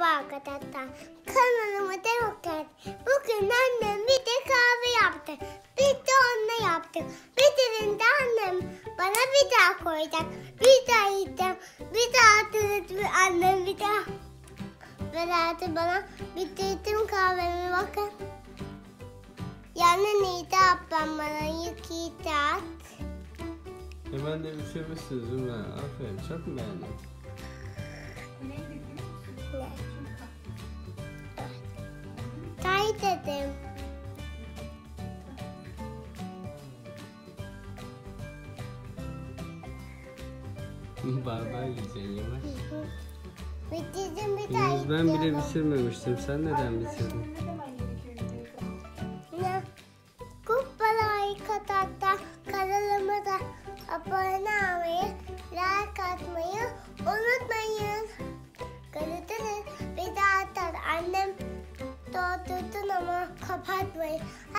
Merhaba arkadaşlar. Kanalıma demokrat. Bugün annem bir de kahve yaptı. Bir de onunla yaptık. Bitirinde annem bana bir daha koyacak. Bir daha yiyeceğim. Bir daha hatırlatır annem bir daha. Verdi bana bitirdim kahvemi bakın. Yani Nida ablam bana yıkayacak. Hemen de bitirmişsiniz Zümra. Aferin. Çok mu dedim. Bardağı yiyeceksin yavaş. Bitirdim bir daha Yalnız ben bile yıkayalım. bitirmemiştim. Sen neden bitirdin? Ne? Kupalayı katakta kanalıma da abone olmayı, like atmayı Görüşürüz. Bir